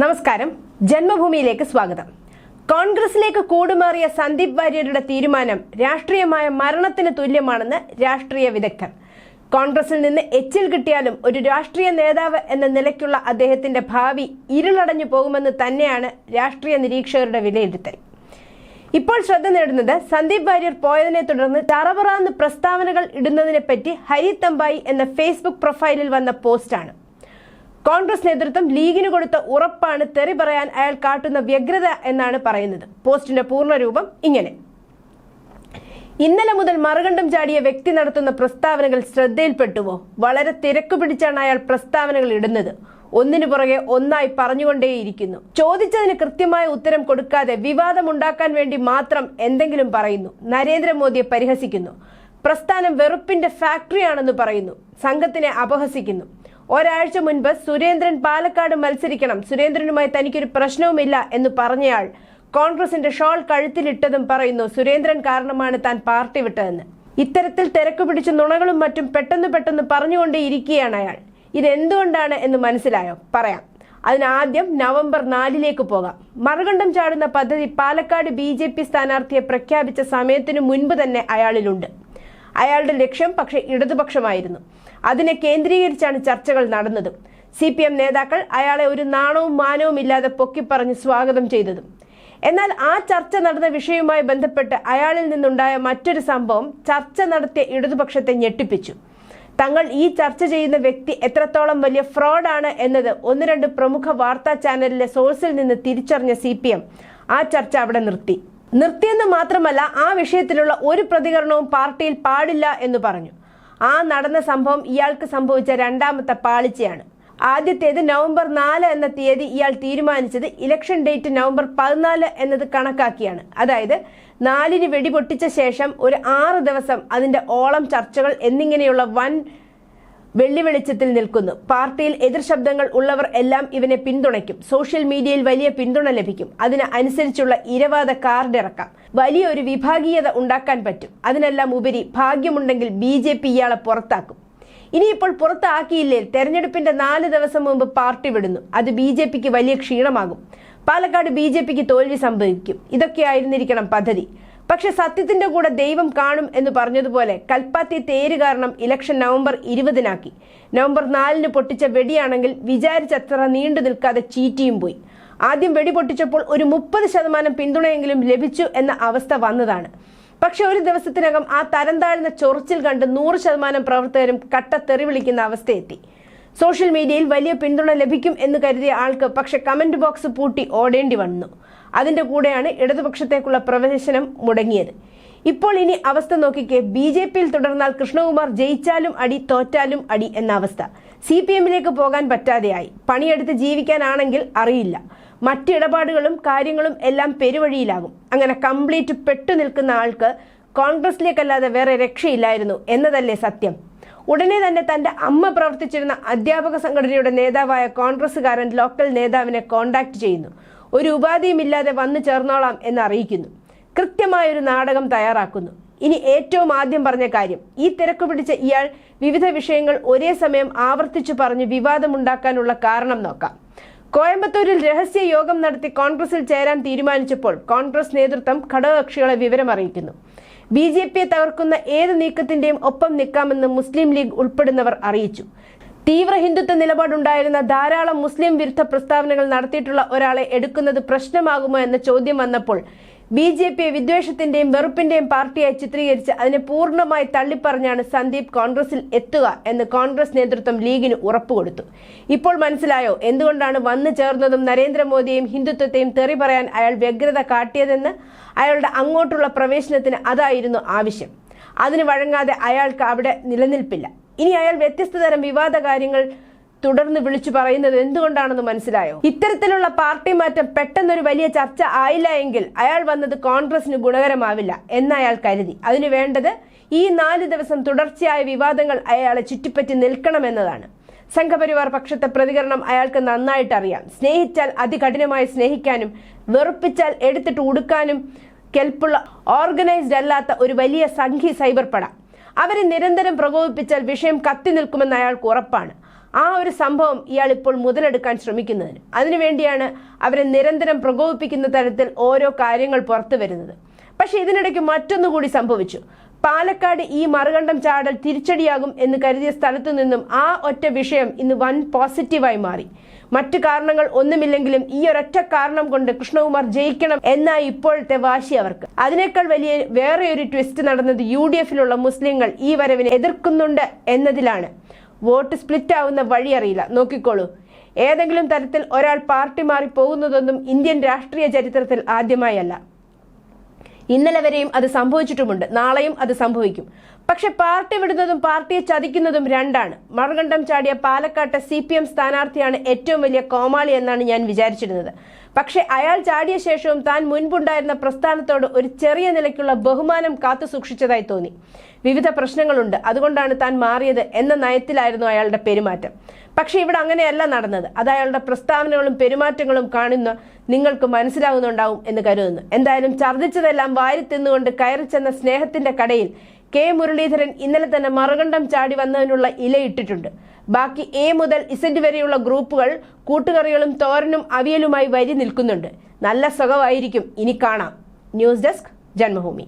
നമസ്കാരം. ജന്മഭൂമിയിലേക്ക് സ്വാഗതം. കോൺഗ്രസിലേക്ക് കൂടുമാറിയ സന്ദീപ് വാര്യരുടെ തീരുമാനം രാഷ്ട്രീയമായ മരണത്തിന് തുല്യമാണെന്ന് രാഷ്ട്രീയ വിദഗ്ധർ. കോൺഗ്രസിൽ നിന്ന് എച്ചിൽ കിട്ടിയാലും ഒരു രാഷ്ട്രീയ നേതാവ് എന്ന നിലയ്ക്കുള്ള അദ്ദേഹത്തിന്റെ ഭാവി ഇരുളടഞ്ഞു പോകുമെന്ന് തന്നെയാണ് രാഷ്ട്രീയ നിരീക്ഷകരുടെ വിലയിരുത്തൽ. ഇപ്പോൾ ശ്രദ്ധ നേടുന്നത് സന്ദീപ് വാര്യർ പോയതിനെ തുടർന്ന് തറവറാന്ന് പ്രസ്താവനകൾ ഇടുന്നതിനെപ്പറ്റി ഹരി തമ്പായി എന്ന ഫേസ്ബുക്ക് പ്രൊഫൈലിൽ വന്ന പോസ്റ്റാണ്. കോൺഗ്രസ് നേതൃത്വം ലീഗിന് കൊടുത്ത ഉറപ്പാണ് തെറി പറയാൻ അയാൾ കാട്ടുന്ന വ്യഗ്രത എന്നാണ് പറയുന്നത്. പോസ്റ്റിന്റെ പൂർണരൂപം ഇങ്ങനെ. ഇന്നലെ മുതൽ മറുകണ്ഠം ചാടിയ വ്യക്തി നടത്തുന്ന പ്രസ്താവനകൾ ശ്രദ്ധയിൽപ്പെട്ടുവോ? വളരെ തിരക്ക് പിടിച്ചാണ് അയാൾ പ്രസ്താവനകൾ ഇടുന്നത്. ഒന്നിനു പുറകെ ഒന്നായി പറഞ്ഞുകൊണ്ടേയിരിക്കുന്നു. ചോദിച്ചതിന് കൃത്യമായ ഉത്തരം കൊടുക്കാതെ വിവാദമുണ്ടാക്കാൻ വേണ്ടി മാത്രം എന്തെങ്കിലും പറയുന്നു. നരേന്ദ്രമോദിയെ പരിഹസിക്കുന്നു. പ്രസ്ഥാനം വെറുപ്പിന്റെ ഫാക്ടറിയാണെന്ന് പറയുന്നു. സംഘത്തിനെ അപഹസിക്കുന്നു. ഒരാഴ്ച മുൻപ് സുരേന്ദ്രൻ പാലക്കാട് മത്സരിക്കണം. സുരേന്ദ്രനുമായി തനിക്കൊരു പ്രശ്നവുമില്ല എന്ന് പറഞ്ഞയാൾ. കോൺഗ്രസിന്റെ ഷോൾ കഴുത്തിലിട്ടതും പറയുന്നു സുരേന്ദ്രൻ കാരണമാണ് താൻ പാർട്ടി വിട്ടതെന്ന്. ഇത്തരത്തിൽ തിരക്ക് പിടിച്ച നുണകളും മറ്റും പെട്ടെന്ന് പെട്ടെന്ന് പറഞ്ഞുകൊണ്ടേ ഇരിക്കുകയാണ് അയാൾ. ഇതെന്തുകൊണ്ടാണ് എന്ന് മനസ്സിലായോ? പറയാം. അതിനാദ്യം നവംബർ നാലിലേക്ക് പോകാം. മറുകണ്ഠം ചാടുന്ന പദ്ധതി പാലക്കാട് ബി ജെ പി സ്ഥാനാർത്ഥിയെ പ്രഖ്യാപിച്ച സമയത്തിനു മുൻപ് തന്നെ അയാളിലുണ്ട്. അയാളുടെ ലക്ഷ്യം പക്ഷേ ഇടതുപക്ഷമായിരുന്നു. അതിനെ കേന്ദ്രീകരിച്ചാണ് ചർച്ചകൾ നടന്നതും. സി പി എം നേതാക്കൾ അയാളെ ഒരു നാണവും മാനവും ഇല്ലാതെ പൊക്കിപ്പറഞ്ഞ് സ്വാഗതം ചെയ്തതും. എന്നാൽ ആ ചർച്ച നടന്ന വിഷയവുമായി ബന്ധപ്പെട്ട് അയാളിൽ നിന്നുണ്ടായ മറ്റൊരു സംഭവം ചർച്ച നടത്തിയ ഇടതുപക്ഷത്തെ ഞെട്ടിപ്പിച്ചു. തങ്ങൾ ഈ ചർച്ച ചെയ്യുന്ന വ്യക്തി എത്രത്തോളം വലിയ ഫ്രോഡാണ് എന്നത് ഒന്ന് രണ്ട് പ്രമുഖ വാർത്താ ചാനലിലെ സോഴ്സിൽ നിന്ന് തിരിച്ചറിഞ്ഞ സി ആ ചർച്ച അവിടെ നിർത്തി. നിർത്തിയെന്ന് മാത്രമല്ല ആ വിഷയത്തിലുള്ള ഒരു പ്രതികരണവും പാർട്ടിയിൽ പാടില്ല എന്ന് പറഞ്ഞു. ആ നടന്ന സംഭവം ഇയാൾക്ക് സംഭവിച്ച രണ്ടാമത്തെ പാളിച്ചയാണ്. ആദ്യത്തേത് നവംബർ നാല് എന്ന തീയതി ഇയാൾ തീരുമാനിച്ചത് ഇലക്ഷൻ ഡേറ്റ് നവംബർ പതിനാല് എന്നത് കണക്കാക്കിയാണ്. അതായത് നാലിന് വെടിപൊട്ടിച്ച ശേഷം ഒരു ആറ് ദിവസം അതിന്റെ ഓളം ചർച്ചകൾ എന്നിങ്ങനെയുള്ള വൻ വെള്ളി വെളിച്ചത്തിൽ നിൽക്കുന്നു. പാർട്ടിയിൽ എതിർ ശബ്ദങ്ങൾ ഉള്ളവർ എല്ലാം ഇവനെ പിന്തുണയ്ക്കും. സോഷ്യൽ മീഡിയയിൽ വലിയ പിന്തുണ ലഭിക്കും. അതിന് അനുസരിച്ചുള്ള ഇരവാദ ഇറക്കാം. വലിയൊരു വിഭാഗീയത ഉണ്ടാക്കാൻ പറ്റും. അതിനെല്ലാം ഉപരി ഭാഗ്യമുണ്ടെങ്കിൽ ബി ജെ പി ഇയാളെ പുറത്താക്കും. ഇനിയിപ്പോൾ പുറത്താക്കിയില്ലേ? തെരഞ്ഞെടുപ്പിന്റെ നാല് ദിവസം മുമ്പ് പാർട്ടി വിടുന്നു. അത് ബി ജെ പിക്ക് വലിയ ക്ഷീണമാകും. പാലക്കാട് ബി ജെ പിക്ക് തോൽവി സംഭവിക്കും. ഇതൊക്കെയായിരുന്നിരിക്കണം പദ്ധതി. പക്ഷെ സത്യത്തിന്റെ കൂടെ ദൈവം കാണും എന്ന് പറഞ്ഞതുപോലെ കൽപ്പാത്തി തേര് കാരണം ഇലക്ഷൻ നവംബർ ഇരുപതിനാക്കി. നവംബർ നാലിന് പൊട്ടിച്ച വെടിയാണെങ്കിൽ വിചാരിച്ചത്ര നീണ്ടു നിൽക്കാതെ ചീറ്റിയും പോയി. ആദ്യം വെടി പൊട്ടിച്ചപ്പോൾ ഒരു മുപ്പത് ശതമാനം പിന്തുണയെങ്കിലും ലഭിച്ചു എന്ന അവസ്ഥ വന്നതാണ്. പക്ഷെ ഒരു ദിവസത്തിനകം ആ തരം താഴ്ന്ന ചൊറിച്ചിൽ കണ്ട് നൂറ് ശതമാനം പ്രവർത്തകരും കട്ട തെറി വിളിക്കുന്ന അവസ്ഥയെത്തി. സോഷ്യൽ മീഡിയയിൽ വലിയ പിന്തുണ ലഭിക്കും എന്ന് കരുതിയ ആൾക്ക് പക്ഷെ കമന്റ് ബോക്സ് പൂട്ടി ഓടേണ്ടി വന്നു. അതിന്റെ കൂടെയാണ് ഇടതുപക്ഷത്തേക്കുള്ള പ്രവേശനം മുടങ്ങിയത്. ഇപ്പോൾ ഇനി അവസ്ഥ നോക്കിക്കേ. ബി ജെ പിയിൽ തുടർന്നാൽ കൃഷ്ണകുമാർ ജയിച്ചാലും അടി തോറ്റാലും അടി എന്ന അവസ്ഥ. സി പി എമ്മിലേക്ക് പോകാൻ പറ്റാതെയായി. പണിയെടുത്ത് ജീവിക്കാനാണെങ്കിൽ അറിയില്ല. മറ്റ് ഇടപാടുകളും കാര്യങ്ങളും എല്ലാം പെരുവഴിയിലാകും. അങ്ങനെ കംപ്ലീറ്റ് പെട്ടു നിൽക്കുന്ന ആൾക്ക് കോൺഗ്രസിലേക്കല്ലാതെ വേറെ രക്ഷയില്ലായിരുന്നു എന്നതല്ലേ സത്യം. ഉടനെ തന്നെ തന്റെ അമ്മ പ്രവർത്തിച്ചിരുന്ന അധ്യാപക സംഘടനയുടെ നേതാവായ കോൺഗ്രസുകാരൻ ലോക്കൽ നേതാവിനെ കോണ്ടാക്ട് ചെയ്യുന്നു. ഒരു ഉപാധിയുമില്ലാതെ വന്നു ചേർന്നോളാം എന്ന് അറിയിക്കുന്നു. കൃത്യമായൊരു നാടകം തയ്യാറാക്കുന്നു. ഇനി ഏറ്റവും ആദ്യം പറഞ്ഞ കാര്യം ഈ തിരക്ക് പിടിച്ച ഇയാൾ വിവിധ വിഷയങ്ങൾ ഒരേ സമയം ആവർത്തിച്ചു പറഞ്ഞ് വിവാദമുണ്ടാക്കാനുള്ള കാരണം നോക്കാം. കോയമ്പത്തൂരിൽ രഹസ്യ യോഗം നടത്തി കോൺഗ്രസിൽ ചേരാൻ തീരുമാനിച്ചപ്പോൾ കോൺഗ്രസ് നേതൃത്വം ഘടകകക്ഷികളെ വിവരം അറിയിക്കുന്നു ബി ജെ പിയെ തകർക്കുന്ന ഏത് നീക്കത്തിന്റെയും ഒപ്പം നിൽക്കാമെന്ന് മുസ്ലിം ലീഗ് ഉൾപ്പെടുന്നവർ അറിയിച്ചു. തീവ്ര ഹിന്ദുത്വ നിലപാടുണ്ടായിരുന്ന ധാരാളം മുസ്ലിം വിരുദ്ധ പ്രസ്താവനകൾ നടത്തിയിട്ടുള്ള ഒരാളെ എടുക്കുന്നത് പ്രശ്നമാകുമോ എന്ന ചോദ്യം വന്നപ്പോൾ ബി ജെ പിയെ വിദ്വേഷത്തിന്റെയും വെറുപ്പിന്റെയും പാർട്ടിയായി ചിത്രീകരിച്ച് അതിനെ പൂർണമായി തള്ളിപ്പറഞ്ഞാണ് സന്ദീപ് കോൺഗ്രസിൽ എത്തുക എന്ന് കോൺഗ്രസ് നേതൃത്വം ലീഗിന് ഉറപ്പുകൊടുത്തു. ഇപ്പോൾ മനസ്സിലായോ? എന്തുകൊണ്ടാണ് വന്നു ചേർന്നതും നരേന്ദ്രമോദിയെയും ഹിന്ദുത്വത്തെയും തെറി പറയാൻ അയാൾ വ്യഗ്രത കാട്ടിയതെന്ന്? അയാളുടെ അങ്ങോട്ടുള്ള പ്രവേശനത്തിന് അതായിരുന്നു ആവശ്യം. അതിന് വഴങ്ങാതെ അയാൾക്ക് അവിടെ നിലനിൽപ്പില്ല. ഇനി അയാൾ വ്യത്യസ്ത തരം വിവാദ കാര്യങ്ങൾ തുടർന്ന് വിളിച്ചു പറയുന്നത് എന്തുകൊണ്ടാണെന്ന് മനസ്സിലായോ? ഇത്തരത്തിലുള്ള പാർട്ടി മാറ്റം പെട്ടെന്നൊരു വലിയ ചർച്ച ആയില്ല എങ്കിൽ അയാൾ വന്നത് കോൺഗ്രസിന് ഗുണകരമാവില്ല എന്ന് അയാൾ കരുതി. അതിനു വേണ്ടത് ഈ നാല് ദിവസം തുടർച്ചയായ വിവാദങ്ങൾ അയാളെ ചുറ്റിപ്പറ്റി നിൽക്കണമെന്നതാണ് സംഘപരിവാർ പക്ഷത്തെ പ്രതികരണം അയാൾക്ക് നന്നായിട്ട് അറിയാം. സ്നേഹിച്ചാൽ അതികഠിനമായി സ്നേഹിക്കാനും വെറുപ്പിച്ചാൽ എടുത്തിട്ട് ഉടുക്കാനും കെൽപ്പുള്ള ഓർഗനൈസ്ഡ് അല്ലാത്ത ഒരു വലിയ സംഘി സൈബർ പട അവരെ നിരന്തരം പ്രകോപിപ്പിച്ചാൽ വിഷയം കത്തി നിൽക്കുമെന്ന് അയാൾക്ക് ഉറപ്പാണ്. ആ ഒരു സംഭവം ഇയാൾ ഇപ്പോൾ മുതലെടുക്കാൻ ശ്രമിക്കുന്നതിന്. അതിനുവേണ്ടിയാണ് അവരെ നിരന്തരം പ്രകോപിപ്പിക്കുന്ന തരത്തിൽ ഓരോ കാര്യങ്ങൾ പുറത്തു വരുന്നത്. പക്ഷെ ഇതിനിടയ്ക്ക് മറ്റൊന്നുകൂടി സംഭവിച്ചു. പാലക്കാട് ഈ മറുകണ്ഠം ചാടൽ തിരിച്ചടിയാകും എന്ന് കരുതിയ സ്ഥലത്തു നിന്നും ആ ഒറ്റ വിഷയം ഇന്ന് വൻ പോസിറ്റീവായി മാറി. മറ്റു കാരണങ്ങൾ ഒന്നുമില്ലെങ്കിലും ഈ ഒരൊറ്റ കാരണം കൊണ്ട് കൃഷ്ണകുമാർ ജയിക്കണം എന്നായി ഇപ്പോഴത്തെ വാശി അവർക്ക്. അതിനേക്കാൾ വലിയ വേറെ ഒരു ട്വിസ്റ്റ് നടന്നത് യു ഡി എഫിലുള്ള മുസ്ലിങ്ങൾ ഈ വരവിനെ എതിർക്കുന്നുണ്ട് എന്നതിലാണ്. വോട്ട് സ്പ്ലിറ്റ് ആവുന്ന വഴി അറിയില്ല. നോക്കിക്കോളൂ. ഏതെങ്കിലും തരത്തിൽ ഒരാൾ പാർട്ടി മാറി പോകുന്നതൊന്നും ഇന്ത്യൻ രാഷ്ട്രീയ ചരിത്രത്തിൽ ആദ്യമായല്ല. ഇന്നലെ വരെയും അത് സംഭവിച്ചിട്ടുമുണ്ട്. നാളെയും അത് സംഭവിക്കും. പക്ഷെ പാർട്ടി വിടുന്നതും പാർട്ടിയെ ചതിക്കുന്നതും രണ്ടാണ്. മറുകണ്ഠം ചാടിയ പാലക്കാട്ടെ സി പി എം സ്ഥാനാർത്ഥിയാണ് ഏറ്റവും വലിയ കോമാളി എന്നാണ് ഞാൻ വിചാരിച്ചിരുന്നത്. പക്ഷെ അയാൾ ചാടിയ ശേഷവും താൻ മുൻപുണ്ടായിരുന്ന പ്രസ്ഥാനത്തോട് ഒരു ചെറിയ നിലയ്ക്കുള്ള ബഹുമാനം കാത്തു സൂക്ഷിച്ചതായി തോന്നി. വിവിധ പ്രശ്നങ്ങളുണ്ട്. അതുകൊണ്ടാണ് താൻ മാറിയത് എന്ന നയത്തിലായിരുന്നു അയാളുടെ പെരുമാറ്റം. പക്ഷെ ഇവിടെ അങ്ങനെയല്ല നടന്നത്. അത് അയാളുടെ പ്രസ്താവനകളും പെരുമാറ്റങ്ങളും കാണുന്ന നിങ്ങൾക്ക് മനസ്സിലാകുന്നുണ്ടാവും എന്ന് കരുതുന്നു. എന്തായാലും ഛർദ്ദിച്ചതെല്ലാം വാരി തിന്നുകൊണ്ട് കയറി ചെന്ന സ്നേഹത്തിന്റെ കടയിൽ കെ മുരളീധരൻ ഇന്നലെ തന്നെ മറുകണ്ഠം ചാടി വന്നതിനുള്ള ഇലയിട്ടിട്ടുണ്ട് ബാക്കി എ മുതൽ ഇസഡ് വരെയുള്ള ഗ്രൂപ്പുകൾ കൂട്ടുകറികളും തോരനും അവിയലുമായി വരി നിൽക്കുന്നുണ്ട്. നല്ല സുഖമായിരിക്കും. ഇനി കാണാം. News desk Janmabhumi.